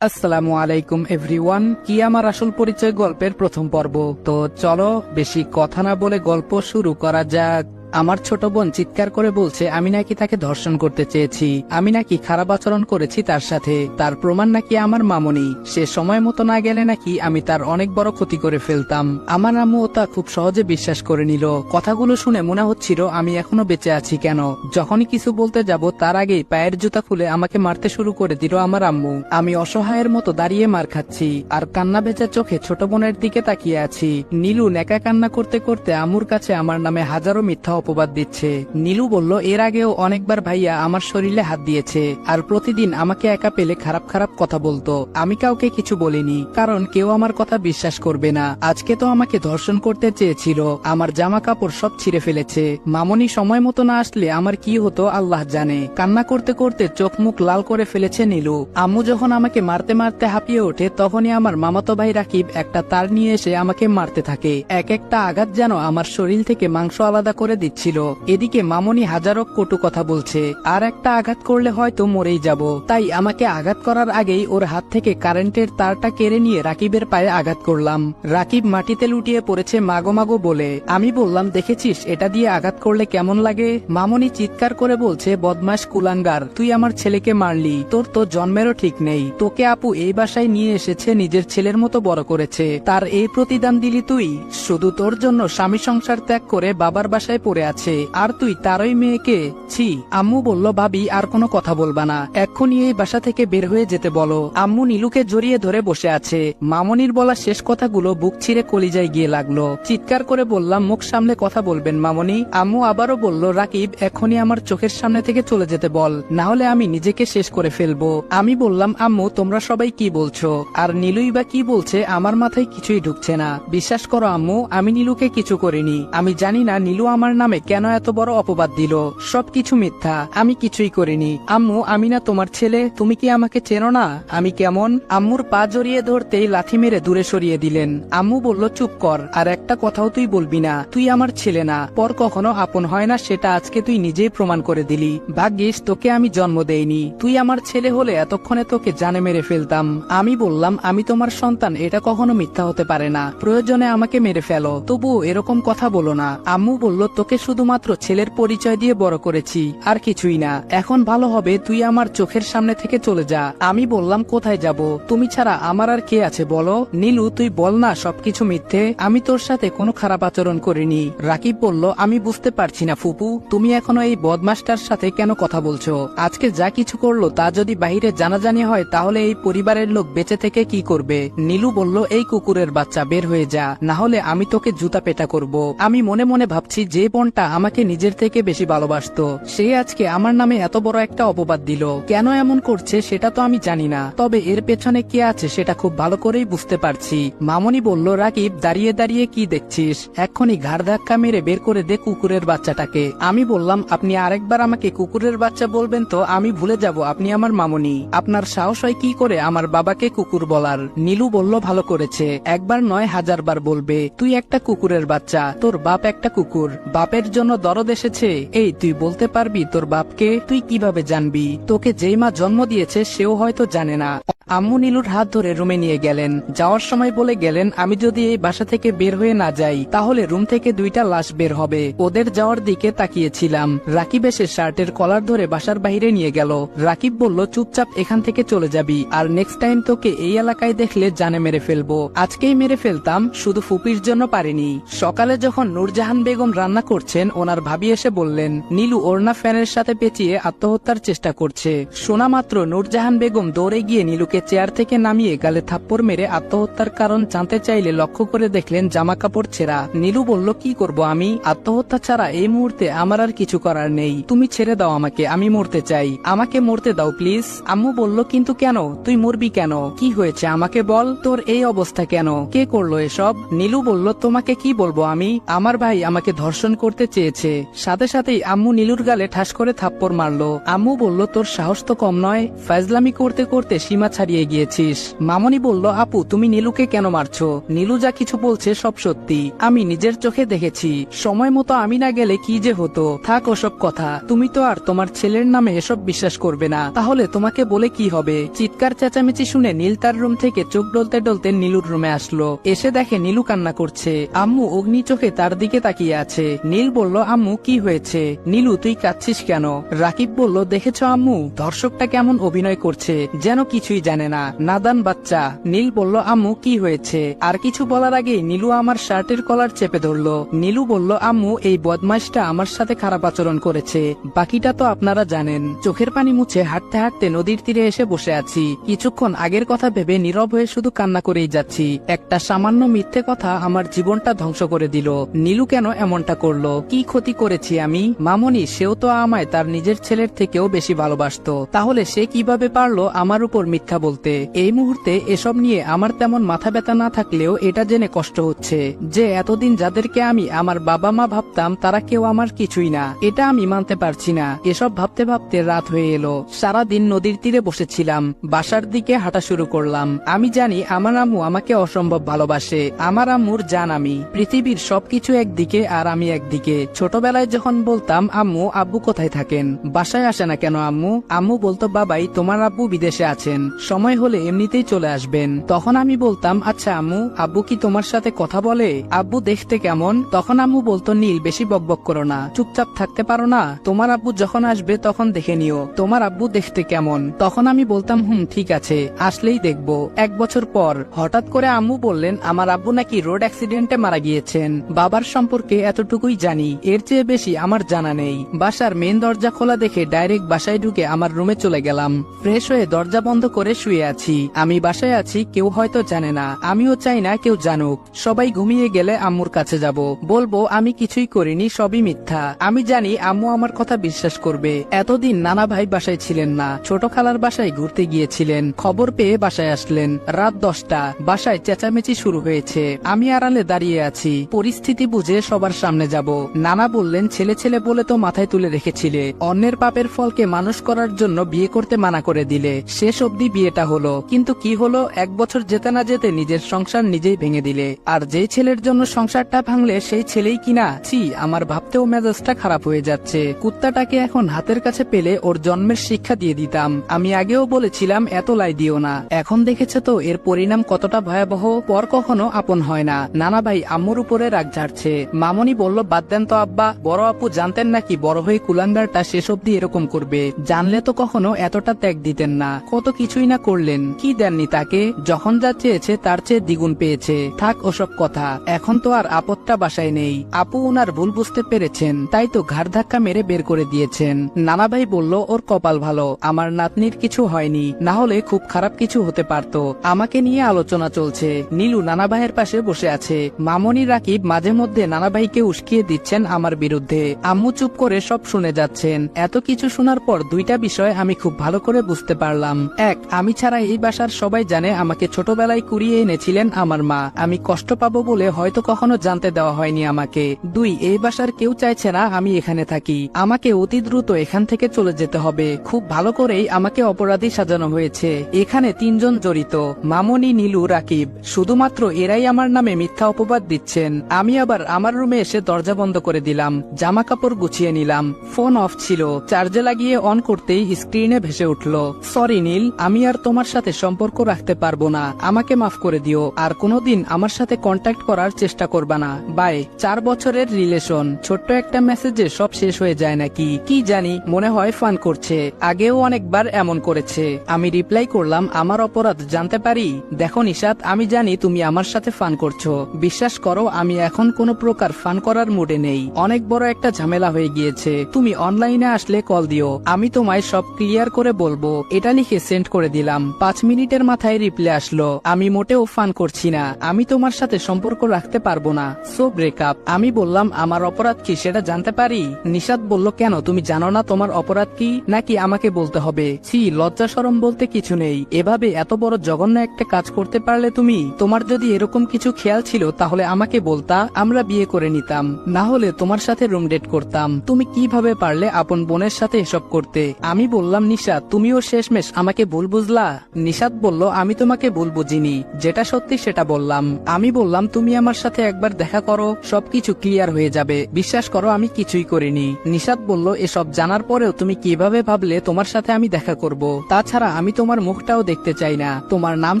আসসালামু আলাইকুম এভরিওয়ান কি আমার আসল পরিচয় গল্পের প্রথম পর্ব? তো চলো, বেশি কথা না বলে গল্প শুরু করা যাক। আমার ছোট বোন চিৎকার করে বলছে, আমি নাকি তাকে ধর্ষণ করতে চেয়েছি। আমি নাকি খারাপ আচরণ করেছি তার সাথে। তার প্রমাণ নাকি আমার মামনি। সে সময় মতো না গেলে নাকি আমি তার অনেক বড় ক্ষতি করে ফেলতাম। আমার আম্মু তা খুব সহজে বিশ্বাস করে নিল। কথাগুলো শুনে মনে হচ্ছিল, আমি এখনও বেঁচে আছি কেন? যখনই কিছু বলতে যাব, তার আগেই পায়ের জুতা খুলে আমাকে মারতে শুরু করে দিল আমার আম্মু। আমি অসহায়ের মতো দাঁড়িয়ে মার খাচ্ছি। আর কান্না ভেজা চোখে ছোট বোনের দিকে তাকিয়ে আছি। নীলু নেকা কান্না করতে করতে আম্মুর কাছে আমার নামে হাজারো মিথ্যা অপবাদ দিচ্ছে। নীলু বলল, এর আগেও অনেকবার ভাইয়া আমার শরীরে হাত দিয়েছে, আর প্রতিদিন আমাকে একা পেলে খারাপ খারাপ কথা বলতো। আমি কাউকে কিছু বলিনি, কারণ কেউ আমার কথা বিশ্বাস করবে না। আজকে তো আমাকে ধর্ষণ করতে চেয়েছিল, আমার জামা কাপড় সব ছিঁড়ে ফেলেছে। মামনি সময় মতো না আসলে আমার কি হতো আল্লাহ জানে। কান্না করতে করতে চোখ মুখ লাল করে ফেলেছে নীলু। আম্মু যখন আমাকে মারতে মারতে হাঁপিয়ে ওঠে, তখনই আমার মামাতো ভাই রাকিব একটা তার নিয়ে এসে আমাকে মারতে থাকে। এক একটা আঘাত যেন আমার শরীর থেকে মাংস আলাদা করে দিচ্ছিল। এদিকে মামনি হাজারো কটু কথা বলছে, আর একটা আঘাত করলে হয়তো মরেই যাব। তাই আমাকে আঘাত করার আগেই ওর হাত থেকে কারেন্টের তারটা কেড়ে নিয়ে রাকিবের পায়ে আঘাত করলাম। রাকিব মাটিতে লুটিয়ে পড়েছে মাগো মাগো বলে, আমি বললাম, দেখেছিস, এটা দিয়ে আঘাত করলে কেমন লাগে? মামনি চিৎকার করে বলছে বদমাস কুলাঙ্গার, তুই আমার ছেলেকে মারলি, তোর তো জন্মেরও ঠিক নেই। তোকে আপু এই বাসায় নিয়ে এসেছে, নিজের ছেলের মতো বড় করেছে। তার এই প্রতিদান দিলি তুই? শুধু তোর জন্য স্বামী সংসার ত্যাগ করে বাবার বাসায় পড়ে আছে। আর তুই তারই মেয়েকে? ছি, আম্মু বলল, ভাবি, আর কোনো কথা বলবা না। এক্ষুনি এই বাসা থেকে বের হয়ে যেতে বলো। আম্মু নীলুকে জড়িয়ে ধরে বসে আছে। মামনির বলা শেষ কথাগুলো বুক ছিঁড়ে কলিজায় গিয়ে লাগল। চিৎকার করে বললাম, মুখ সামনে কথা বলবেন মামনি। আম্মু আবারও বলল, রাকিব এখনই আমার চোখের সামনে থেকে চলে যেতে বল। না হলে আমি নিজেকে শেষ করে ফেলব। আমি বললাম, আম্মু, তোমরা সবাই কি বলছো? আর নীলুই বা কি বলছে, আমার মাথায় কিছুই ঢুকছে না। বিশ্বাস করো আম্মু, আমি নীলুকে কিছু করিনি। আমি জানি না, নীলু আমার নামে কেন এত বড় অপবাদ দিল? সবকিছু মিথ্যা। আমি কিছুই করিনি। আম্মু, আমি না তোমার ছেলে। তুমি কি আমাকে চেনো না? আমি কেমন? আম্মুর পা জড়িয়ে ধরতেই লাথি মেরে দূরে সরিয়ে দিলেন। আম্মু বলল, চুপ কর। আর একটা কথাও তুই বলবি না। তুই আমার ছেলে না। পর কখনো আপন হয় না, সেটা আজকে তুই নিজেই প্রমাণ করে দিলি। ভাগ্যিস, তোকে আমি জন্ম দেইনি। তুই আমার ছেলে হলে এতক্ষণে তোকে জানে মেরে ফেলতাম। আমি বললাম, আমি তোমার সন্তান। এটা কখনো মিথ্যা হতে পারে না। প্রয়োজনে আমাকে মেরে ফেলো। তবু এরকম কথা বলো না। আম্মু বলল, তোকে শুধুমাত্র ছেলের পরিচয় দিয়ে বড় করেছি, আর কিছুই না। এখন ভালো হবে, তুই আমার চোখের সামনে থেকে চলে যা। আমি বললাম, কোথায় যাব? তুমি ছাড়া আমার আর কে আছে বলো? নীলু, তুই বল না, সবকিছু মিথ্যে। আমি তোর সাথে কোনো খারাপ আচরণ করিনি। রাকিব বলল, আমি বুঝতে পারছি না ফুপু, তুমি এখনও এই বদমাসটার সাথে কেন কথা বলছো? আজকে যা কিছু করল তা যদি বাহিরে জানাজানি হয়, তাহলে এই পরিবারের লোক বেঁচে থেকে কি করবে? নীলু বলল, এই কুকুরের বাচ্চা, বের হয়ে যা। না হলে আমি তোকে জুতা পেটা করব। আমি মনে মনে ভাবছি, যে বোনটা আমাকে নিজের থেকে বেশি ভালোবাসতো। সে আজকে আমার নামে এত বড় একটা অপবাদ দিল। কেন এমন করছে সেটা তো আমি জানি না। তবে এর পেছনে কে আছে সেটা খুব ভালো করেই বুঝতে পারছি। মামনি বলল, রাকিব, দাঁড়িয়ে দাঁড়িয়ে কি দেখছিস? এক্ষুনি ঘাড় ধাক্কা মেরে বের করে দে কুকুরের বাচ্চাটাকে। আমি বললাম, আপনি আরেকবার আমাকে কুকুরের বাচ্চা বলবেন তো আমি ভুলে যাব, আপনি আমার মামনি। আপনার সাহস হয় কি করে আমার বাবাকে কুকুর বলার? নীলু বলল, ভালো করেছে। একবার নয় হাজার বার বলবে, তুই একটা কুকুরের বাচ্চা, তোর বাপ একটা কুকুর। বাপের জন্য দরদ এসেছে। এই, তুই বলতে পারবি তোর বাপকে? তুই কীভাবে জানবি? তোকে যেই মা জন্ম দিয়েছে, সেও হয়তো জানে না। আম্মু নীলুর হাত ধরে রুমে নিয়ে গেলেন। যাওয়ার সময় বলে গেলেন, আমি যদি এই বাসা থেকে বের হয়ে না যাই, তাহলে রুম থেকে দুইটা লাশ বের হবে। ওদের যাওয়ার দিকে তাকিয়েছিলাম। রাকিব এসে শার্টের কলার ধরে বাসার বাইরে নিয়ে গেল। রাকিব বলল, চুপচাপ এখান থেকে চলে যাবি, আর নেক্সট টাইম তোকে এই এলাকায় দেখলে জানে মেরে ফেলব। আজকেই মেরে ফেলতাম, শুধু ফুপির জন্য পারিনি। সকালে যখন নূরজাহান বেগম রান্না করছেন, ওনার ভাবি এসে বললেন, নীলু ওড়না ফ্যানের সাথে পেঁচিয়ে আত্মহত্যার চেষ্টা করছে। শোনা মাত্র নূরজাহান বেগম দৌড়ে গিয়ে নীলুকে চেয়ার থেকে নামিয়ে গালে থাপ্পড় মেরে আত্মহত্যার কারণ জানতে চাইলে লক্ষ্য করে দেখলেন জামা কাপড় ছেঁড়া। নীলু বলল, কি করব আমি? আত্মহত্যা ছাড়া এই মুহূর্তে আমার আর কিছু করার নেই। তুমি ছেড়ে দাও আমাকে, আমি মরতে চাই। আমাকে মরতে দাও, প্লিজ। আম্মু বলল, কিন্তু কেন? তুই মরবি কেন? কি হয়েছে? আমাকে বল, তোর এই অবস্থা কেন? কে করল এসব? নীলু বলল, তোমাকে কি বলব আমি? আমার ভাই আমাকে ধর্ষণ করতে চেয়েছে। সাথে সাথেই আম্মু নীলুর গালে ঠাস করে থাপ্পড় মারলো। আম্মু বলল, তোর সাহস তো কম নয়। ফাজলামি করতে করতে সীমা ছাড়িয়ে হারিয়ে গিয়েছিস। মামনি বলল, আপু, তুমি নীলুকে কেন মারছো? নীলু যা কিছু বলছে সব সত্যি। আমি নিজের চোখে দেখেছি। সময় মতো আমি না গেলে কি যে হতো? থাক ওসব কথা। তুমি তো আর তোমার ছেলের নামে এসব বিশ্বাস করবে না। তাহলে তোমাকে বলে কি হবে? চিৎকার চেঁচামেচি শুনে নীল তার রুম থেকে চোখ ডলতে ডলতে নীলুর রুমে আসলো। এসে দেখে নীলু কান্না করছে। আম্মু অগ্নি চোখে তার দিকে তাকিয়ে আছে। নীল বলল, আম্মু, কি হয়েছে? নীলু, তুই কাঁদছিস কেন? রাকিব বলল, দেখেছ আম্মু, দর্শকটা কেমন অভিনয় করছে, যেন কিছুই জানে না। নাদান বাচ্চা, নীল বলল, আম্মু, কি হয়েছে? আর কিছু বলার আগে নীলু আমার শার্টের কলার চেপে ধরলো। নীলু বলল, আম্মু, এই বদমাইশটা আমার সাথে খারাপ আচরণ করেছে। বাকিটা তো আপনারা জানেন। চোখের পানি মুছে হাঁটতে হাঁটতে নদীর তীরে এসে বসে আছি। কিছুক্ষণ আগের কথা ভেবে নীরব হয়ে শুধু কান্না করেই যাচ্ছি। একটা সামান্য মিথ্যে কথা আমার জীবনটা ধ্বংস করে দিল। নীলু কেন এমনটা করল? কি ক্ষতি করেছি আমি? মামনি, সেও তো আমায় তার নিজের ছেলের থেকেও বেশি ভালোবাসতো। তাহলে সে কীভাবে পারল আমার উপর মিথ্যা বলতে, এই মুহূর্তে এসব নিয়ে আমার তেমন মাথা ব্যথা না থাকলেও এটা জেনে কষ্ট হচ্ছে, যে এতদিন যাদেরকে আমি আমার বাবা মা ভাবতাম তারা কেউ আমার কিছুই না। এটা আমি মানতে পারছি না। এসব ভাবতে ভাবতে রাত হয়ে এলো। সারাদিন নদীর তীরে বসেছিলাম। বাসার দিকে হাঁটা শুরু করলাম। আমি জানি আমার আম্মু আমাকে অসম্ভব ভালোবাসে। আমার আম্মুর জান আমি। পৃথিবীর সবকিছু একদিকে আর আমি একদিকে। ছোটবেলায় যখন বলতাম, আম্মু, আব্বু কোথায় থাকেন? বাসায় আসে না কেন আম্মু? আম্মু বলতো, বাবাই, তোমার আব্বু বিদেশে আছেন। সময় হলে এমনিতেই চলে আসবেন। তখন আমি বলতাম আচ্ছা আম্মু, আব্বু কি তোমার সাথে কথা বলে? আব্বু দেখতে কেমন? তখন আম্মু বলতো, নীল, বেশি বকবক করো না। চুপচাপ থাকতে পারো না। তোমার আব্বু যখন আসবে তখন দেখে নিও, তোমার আব্বু দেখতে কেমন। তখন আমি বলতাম, হুম, ঠিক আছে, আসলেই দেখব। এক বছর পর হঠাৎ করে আম্মু বললেন, আমার আব্বু নাকি রোড অ্যাক্সিডেন্টে মারা গিয়েছেন। বাবার সম্পর্কে এতটুকুই জানি। এর চেয়ে বেশি আমার জানা নেই। বাসার মেন দরজা খোলা দেখে ডাইরেক্ট বাসায় ঢুকে আমার রুমে চলে গেলাম। ফ্রেশ হয়ে দরজা বন্ধ করে শুয়ে আছি। আমি বাসায় আছি, কেউ হয়তো জানে না। আমিও চাই না কেউ জানুক। সবাই ঘুমিয়ে গেলে আম্মুর কাছে যাব। বলব, আমি কিছুই করিনি, সবই মিথ্যা। আমি জানি আম্মু আমার কথা বিশ্বাস করবে। এতদিন নানা ভাই বাসায় ছিলেন না। ছোট খালার বাসায় ঘুরতে গিয়েছিলেন। খবর পেয়ে বাসায় আসলেন। রাত দশটা। বাসায় চেঁচামেচি শুরু হয়েছে। আমি আড়ালে দাঁড়িয়ে আছি। পরিস্থিতি বুঝে সবার সামনে যাব। নানা বললেন, ছেলে ছেলে বলে তো মাথায় তুলে রেখেছিলে। অন্যের পাপের ফলকে মানুষ করার জন্য বিয়ে করতে মানা করে দিলে। শেষ অবধি বিয়েটা হলো। কিন্তু কি হলো? এক বছর যেতে না যেতে নিজের সংসার নিজেই ভেঙে দিলে। আর যেই ছেলের জন্য সংসারটা ভাঙলে সেই ছেলেই কিনা? ছি, আমার ভাবতেও মেজাজটা খারাপ হয়ে যাচ্ছে। কুত্তাটাকে এখন হাতের কাছে পেলে ওর জন্মের শিক্ষা দিয়ে দিতাম। আমি আগেও বলেছিলাম, এত লাই দিও না। এখন দেখেছে তো, এর পরিণাম কতটা ভয়াবহ? পর কখনো আপন হয় না। নানা ভাই আম্মুর উপরে রাগ ঝাড়ছে। মামনি বলল, বাদ দেন তো আব্বা। বড় আপু জানতেন নাকি বড় হয়ে কুলাঙ্গারটা শেষ অব্দি এরকম করবে? জানলে তো কখনো এতটা ত্যাগ দিতেন না। কত কিছুই না করলেন, কি দেননি তাকে? যখন যা চেয়েছে তার চেয়ে দ্বিগুণ পেয়েছে। থাক ওসব কথা, এখন তো আর আপদটা বাসায় নেই। আপু ওনার ভুল বুঝতে পেরেছেন, তাই তো ঘাড় ধাক্কা মেরে বের করে দিয়েছেন। নানা ভাই বলল, ওর কপাল ভালো, আমার নাতনির কিছু হয়নি, না হলে খুব খারাপ কিছু হতে পারত। আমাকে নিয়ে আলোচনা চলছে। নীলু নানা ভাইয়ের পাশে বসে আছে। মামনি রাকিব মাঝে মধ্যে নানা ভাইকে উস্কিয়ে দিচ্ছেন আমার বিরুদ্ধে। আম্মু চুপ করে সব শুনে যাচ্ছেন। এত কিছু শোনার পর দুইটা বিষয় আমি খুব ভালো করে বুঝতে পারলাম। এক, আমি ছাড়া এই বাসার সবাই জানে আমাকে ছোটবেলায় কুড়িয়ে এনেছিলেন আমার মা। আমি কষ্ট পাবো বলে হয়তো কখনো জানতে দেওয়া হয়নি আমাকে। দুই, এই বাসার কেউ চাইছে না আমি এখানে থাকি। আমাকে অতি দ্রুত এখান থেকে চলে যেতে হবে। খুব ভালো করেই আমাকে অপরাধী সাজানো হয়েছে। এখানে তিনজন জড়িত, মামনি, নীলু, রাকিব। শুধুমাত্র এরাই আমার নামে মিথ্যা অপবাদ দিচ্ছেন। আমি আবার আমার রুমে এসে দরজা বন্ধ করে দিলাম জামা কাপড় গুছিয়ে নিলাম। ফোন অফ ছিল, চার্জে লাগিয়ে অন করতেই স্ক্রিনে ভেসে উঠল, সরি, নীল, আমি আর তোমার সাথে সম্পর্ক রাখতে পারব না। আমাকে মাফ করে দিও। আর কোনোদিন আমার সাথে কন্ট্যাক্ট করার চেষ্টা করবা না। বাই চার বছরের রিলেশন ছোট্ট একটা মেসেজে সব শেষ হয়ে যায় নাকি? কি জানি, মনে হয় ফান করছে। আগেও অনেকবার এমন করেছে। আমি রিপ্লাই করলাম, আমার অপরাধ জানতে পারি? দেখো নিশাত, আমি জানি তুমি আমার সাথে ফান করছ। বিশ্বাস করো, আমি এখন কোনো প্রকার ফান করার মুডে নেই। অনেক বড় একটা ঝামেলা হয়ে গিয়েছে। তুমি অনলাইনে আসলে কল দিও। আমি তোমায় সব ক্লিয়ার করে বলব। এটা লিখে সেন্ড করে দিলাম। পাঁচ মিনিটের মাথায় রিপ্লাই আসলো। আমি মোটেও ফান করছি না। আমি তোমার সাথে সম্পর্ক রাখতে পারব না। So, breakup. আমি বললাম, আমার অপরাধ কি সেটা জানতে পারি? নিশাদ বলল, কেন? তুমি জানো না তোমার অপরাধ কি? নাকি আমাকে বলতে হবে? ছি, লজ্জা সরম বলতে কিছু নেই। এভাবে এত বড় জঘন্য একটা কাজ করতে পারলে তুমি? তোমার যদি এরকম কিছু খেয়াল ছিল, তাহলে আমাকে বলতা, আমরা বিয়ে করে নিতাম। না হলে তোমার সাথে রুম ডেট করতাম। তুমি কীভাবে পারলে আপন বোনের সাথে এসব করতে? আমি বললাম, নিশা, তুমিও শেষমেশ আমাকে ভুল বুঝলা। ফেললা নিশাদ বলল, আমি তোমাকে ভুল বুঝিনি। যেটা সত্যি সেটা বললাম। আমি বললাম, তুমি আমার সাথে একবার দেখা করো, সবকিছু ক্লিয়ার হয়ে যাবে। বিশ্বাস করো, আমি কিছুই করিনি। নিশাদ বলল, এসব জানার পরেও তুমি কীভাবে ভাবলে তোমার সাথে আমি দেখা করব? তাছাড়া আমি তোমার মুখটাও দেখতে চাই না। তোমার নাম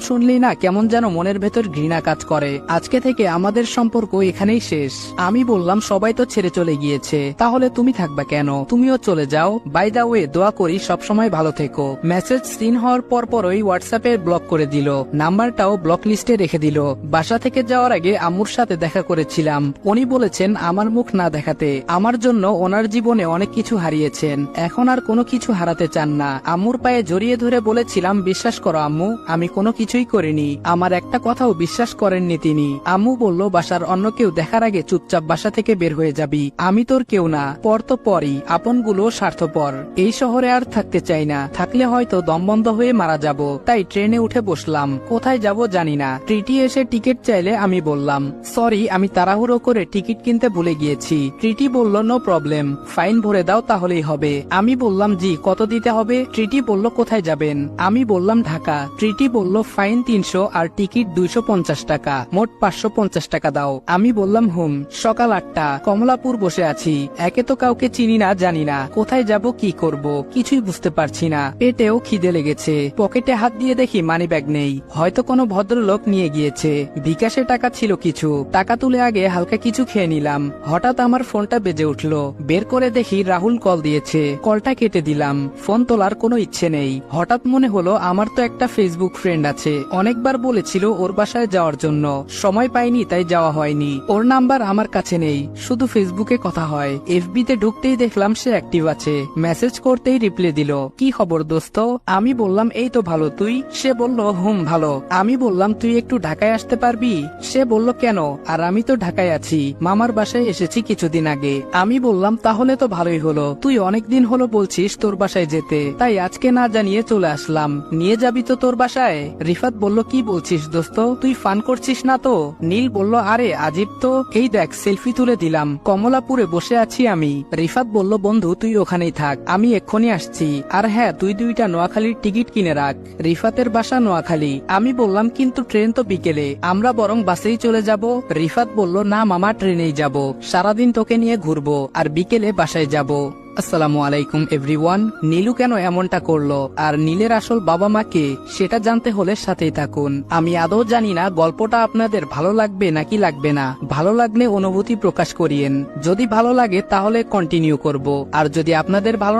শুনলেই না কেমন যেন মনের ভেতর ঘৃণা কাজ করে। আজকে থেকে আমাদের সম্পর্ক এখানেই শেষ। আমি বললাম, সবাই তো ছেড়ে চলে গিয়েছে। তাহলে তুমি থাকবা কেন? তুমিও চলে যাও। বাই দা ওয়ে দোয়া করি, সবসময় ভালো থেকো। মেসেজ সিন হওয়ার পর পরই হোয়াটসঅ্যাপে ব্লক করে দিল। নাম্বারটাও ব্লক লিস্টে রেখে দিল। বাসা থেকে যাওয়ার আগে আম্মুর সাথে দেখা করেছিলাম। উনি বলেছেন, আমার মুখ না দেখাতে। আমার জন্য ওনার জীবনে অনেক কিছু হারিয়েছেন। এখন আর কোনো কিছু হারাতে চান না। আম্মুর পায়ে জড়িয়ে ধরে বলেছিলাম, বিশ্বাস করো আম্মু, আমি কোনো কিছুই করিনি। আমার একটা কথাও বিশ্বাস করেননি তিনি। আম্মু বলল, বাসার অন্য কেউ দেখার আগে চুপচাপ বাসা থেকে বের হয়ে যাবি। আমি তোর কেউ না। পর তো পরই। আপনগুলো স্বার্থপর। এই শহরে আর থাকতে চাই না। থাকলে হয়তো দমবন্ধ হয়ে মারা যাব। তাই ট্রেনে উঠে বসলাম। কোথায় যাব জানি না। ট্রিটি এসে টিকিট চাইলে আমি বললাম, সরি, আমি তাড়াহুড়ো করে টিকিট কিনতে ভুলে গিয়েছি। ট্রিটি বলল, নো প্রবলেম। ফাইন ভরে দাও, তাহলেই হবে। আমি বললাম, জি, কত দিতে হবে? ট্রিটি বলল, কোথায় যাবেন? আমি বললাম, ঢাকা। ট্রিটি বলল, ফাইন তিনশো আর টিকিট দুইশো পঞ্চাশ টাকা। মোট পাঁচশো পঞ্চাশ টাকা দাও। আমি বললাম, হুম, সকাল আটটা। কমলাপুর বসে আছি। একে তো কাউকে চিনি না, জানি না। কোথায় যাব, কি করব? কিছুই বুঝতে পারছি না। পেটেও খিদে লেগেছে। পকেটে হাত দিয়ে দেখি মানি ব্যাগ নেই। হয়তো কোনো ভদ্রলোক নিয়ে গিয়েছে। বিকাশে টাকা ছিল কিছু। টাকা তুলে আগে হালকা কিছু খেয়ে নিলাম। হঠাৎ আমার ফোনটা বেজে উঠল। বের করে দেখি রাহুল কল দিয়েছে। কলটা কেটে দিলাম। ফোন তোলার কোনো ইচ্ছে নেই। হঠাৎ মনে হলো আমার তো একটা ফেসবুক ফ্রেন্ড আছে। অনেকবার বলেছিল ওর বাসায় যাওয়ার জন্য। সময় পাইনি, তাই যাওয়া হয়নি। ওর নাম্বার আমার কাছে নেই। শুধু ফেসবুকে কথা হয়। এফবি তে ঢুকতেই দেখলাম সে অ্যাক্টিভ আছে। মেসেজ করতেই রিপ্লাই দিল। কি খবর দোস্ত? আমি বললাম এই তো ভালো, তুই? সে বলল, হুম, ভালো। আমি বললাম, তুই একটু ঢাকায় আসতে পারবি? সে বলল, কেন? আর আমি তো ঢাকায় আছি। মামার বাসায় এসেছি কিছুদিন আগে। আমি বললাম, তাহলে তো ভালোই হলো। তুই অনেকদিন হলো বলছিস তোর বাসায় যেতে। তাই আজকে না জানিয়ে চলে আসলাম। নিয়ে যাবি তো তোর বাসায়? রিফাত বলল, কি বলছিস দোস্ত? তুই ফান করছিস না তো? নীল বলল, আরে, আজিব তো। এই দেখ, সেলফি তুলে দিলাম। কমলাপুরে বসে আছি আমি। রিফাত বলল, বন্ধু, তুই ওখানেই থাক। আমি এক্ষুনি আসছি। আর হ্যাঁ তুই দুইটা নোয়াখালীর টিকিট কিনে রাখ রিফাতের বাসা নোয়াখালী। আমি বললাম, কিন্তু ট্রেন তো বিকেলে। আমরা বরং বাসেই চলে যাব। রিফাত বলল, না মামা, ট্রেনেই যাব। সারাদিন তোকে নিয়ে ঘুরবো আর বিকেলে বাসায় যাব। আসসালামু আলাইকুম এভরিওয়ান। নীলু কেন এমনটা করল? আর নীলের আসল বাবা মাকে সেটা জানতে হলে সাথেই থাকুন। আমি আদৌ জানি না, গল্পটা আপনাদের ভালো লাগবে নাকি লাগবে না। ভালো লাগলে অনুভূতি প্রকাশ করিয়েন। যদি ভালো লাগে, তাহলে কন্টিনিউ করব। আর যদি আপনাদের ভালো